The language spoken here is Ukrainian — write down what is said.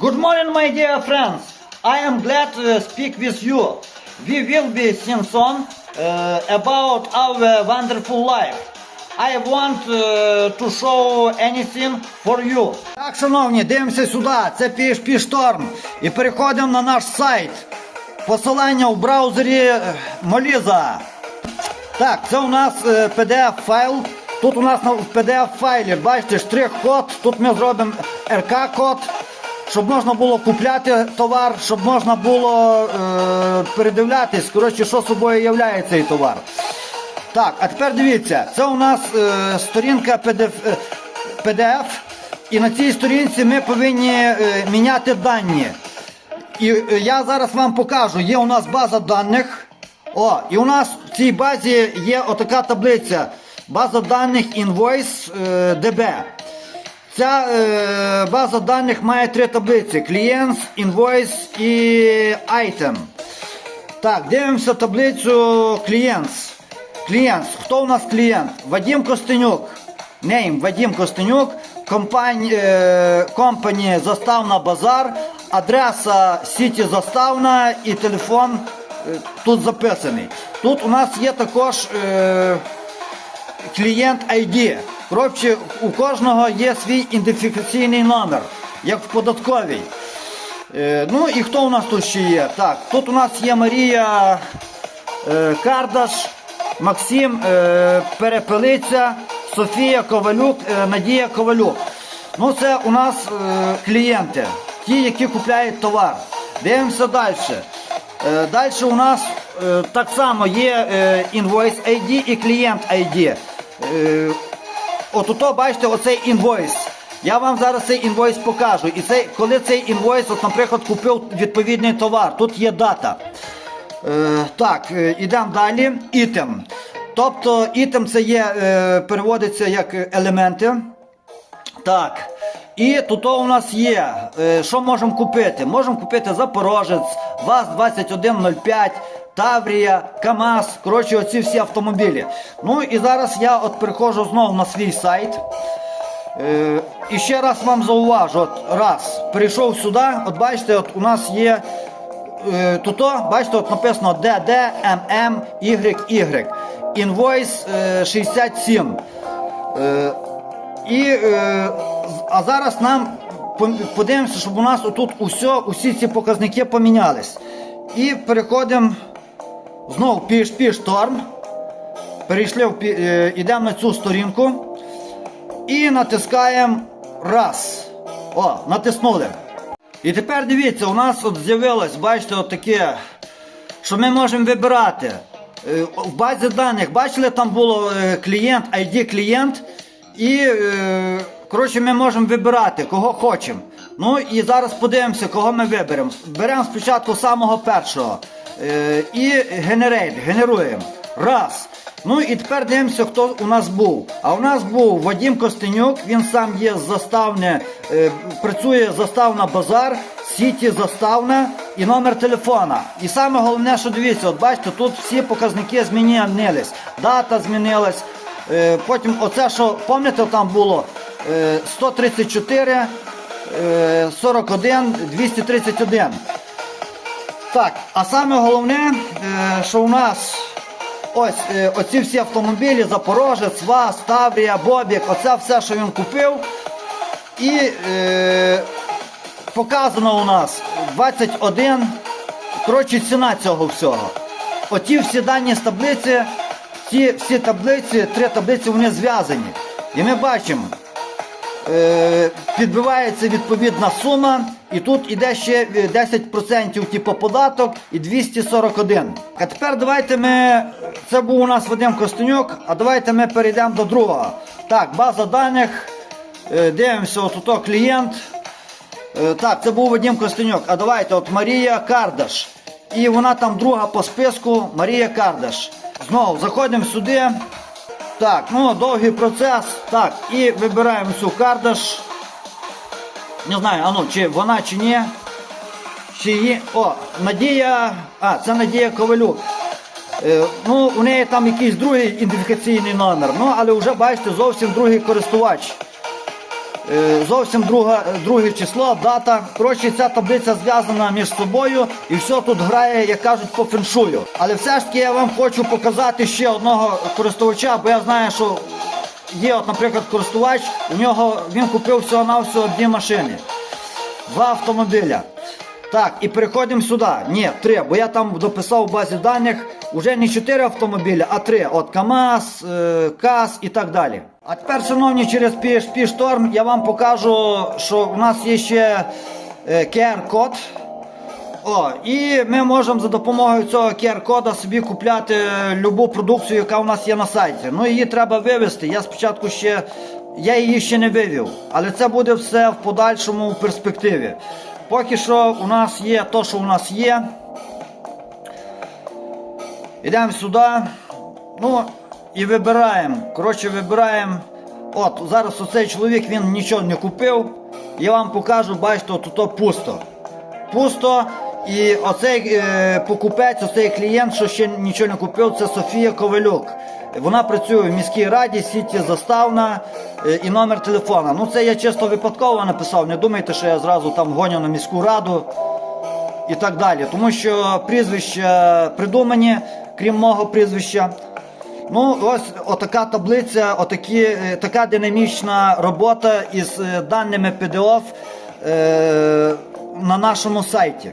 Good morning, my dear friends. I am glad to speak with you. We will be sing song uh, about our wonderful life. I want uh, to show anything for you. Так, шановні, дивимося сюди. Це PHP Storm. І переходимо на наш сайт. Посилання в браузері е, Моліза. Так, це у нас е, PDF файл. Тут у нас в PDF файлі, бачите, штрих-код. Тут ми зробимо РК-код, щоб можна було купляти товар, щоб можна було е, передивлятись, коротше, що собою являє цей товар. Так, а тепер дивіться, це у нас е, сторінка PDF, е, PDF, і на цій сторінці ми повинні е, міняти дані. І е, я зараз вам покажу, є у нас база даних. О, і у нас в цій базі є отака таблиця. База даних Invoice е, DB. Ця е, база даних має три таблиці: Clients, Invoice і Item. Так, дивимося таблицю Clients. Clients. Хто у нас клієнт? Вадим Костенюк. Нейм Вадим Костенюк. Компанія, е, Заставна Базар. Адреса Сіті Заставна і телефон е, тут записаний. Тут у нас є також е, клієнт ID. Коротше, у кожного є свій ідентифікаційний номер, як в податковій. Е, ну і хто у нас тут ще є? Так, тут у нас є Марія е, Кардаш, Максим е, Перепелиця, Софія Ковалюк, е, Надія Ковалюк. Ну, це у нас е, клієнти, ті, які купляють товар. Дивимося далі. Е, далі у нас е, так само є е, Invoice ID і клієнт ID. Е, От ото, бачите, оцей інвойс. Я вам зараз цей інвойс покажу. І цей, коли цей інвойс, от, наприклад, купив відповідний товар, тут є дата. Е, так, е, ідемо далі. Ітем. Тобто ітем це є, е, переводиться як елементи. Так. І тут у нас є, е, що можемо купити? Можемо купити Запорожець, ВАЗ-2105, Таврія, КАМАЗ, коротше, оці всі автомобілі. Ну і зараз я от переходжу знову на свій сайт. Е, і ще раз вам зауважу, от раз, перейшов сюди, от бачите, от у нас є е, тут, бачите, от написано DD, MM, YY. Інвойс е, 67. Е, і, е, а зараз нам подивимося, щоб у нас усе, усі ці показники помінялись. І переходимо знову PHP Storm. Перейшли в е, йдемо на цю сторінку і натискаємо раз. О, натиснули. І тепер дивіться, у нас от з'явилось, бачите, от таке, що ми можемо вибирати. Е, В базі даних, бачили, там було е, клієнт, ID клієнт. І коротше, ми можемо вибирати, кого хочемо. Ну і зараз подивимося, кого ми виберемо. Беремо спочатку самого першого. Е, і генерейт, генеруємо. Раз. Ну і тепер дивимося, хто у нас був. А у нас був Вадим Костенюк, він сам є заставне, е, працює заставна базар, сіті заставна і номер телефона. І саме головне, що дивіться, от бачите, тут всі показники змінились. Дата змінилась. Е, потім оце, що пам'ятаєте, там було е, 134, е, 41, 231. Так, а саме головне, е, що у нас ось е, оці всі автомобілі, Запорожець, ВАЗ, Таврія, Бобік, оце все, що він купив. І е, показано у нас 21. Коротше, ціна цього всього. Оті всі дані з таблиці, ці всі таблиці, три таблиці, вони зв'язані. І ми бачимо, е, підбивається відповідна сума, і тут іде ще е, 10% типу податок і 241. А тепер давайте ми. Це був у нас Вадим Костенюк, а давайте ми перейдемо до другого. Так, база даних. Е, Дивимося, ото клієнт. Е, Так, це був Вадим Костенюк. А давайте от Марія Кардаш. І вона там друга по списку Марія Кардаш. Знову заходимо сюди. Так, ну довгий процес. Так, і вибираємо цю Кардаш. Не знаю, а ну, чи вона чи ні. Чи є. О, Надія. А, це Надія Ковалюк. Е, ну, у неї там якийсь другий ідентифікаційний номер. Ну, але вже бачите, зовсім другий користувач. Е, Зовсім друга, друге число, дата. Коротше, ця таблиця зв'язана між собою і все тут грає, як кажуть, по феншую. Але все ж таки я вам хочу показати ще одного користувача, бо я знаю, що є, от, наприклад, користувач, у нього він купив всього на всього дві машини, два автомобіля. Так, і переходимо сюди. Ні, три, бо я там дописав в базі даних вже не чотири автомобіля, а три. От КАМАЗ, е, КАЗ і так далі. А тепер, шановні, через PHP Storm я вам покажу, що у нас є ще е, QR-код. О, і ми можемо за допомогою цього QR-кода собі купляти любу продукцію, яка у нас є на сайті. Ну її треба вивести. Я спочатку ще я її ще не вивів, але це буде все в подальшому в перспективі. Поки що у нас є то, що у нас є. Йдемо сюди. Ну і вибираємо. Коротше, вибираємо. От, зараз оцей чоловік він нічого не купив. Я вам покажу, бачите, тут пусто. Пусто. І оцей е, покупець, оцей клієнт, що ще нічого не купив, це Софія Ковалюк. Вона працює в міській раді, сіті заставна е, і номер телефона. Ну це я чисто випадково написав. Не думайте, що я зразу там гоню на міську раду і так далі. Тому що прізвища придумані, крім мого прізвища. Ну, ось отака таблиця, отакі, е, така динамічна робота із даними PDF е, на нашому сайті.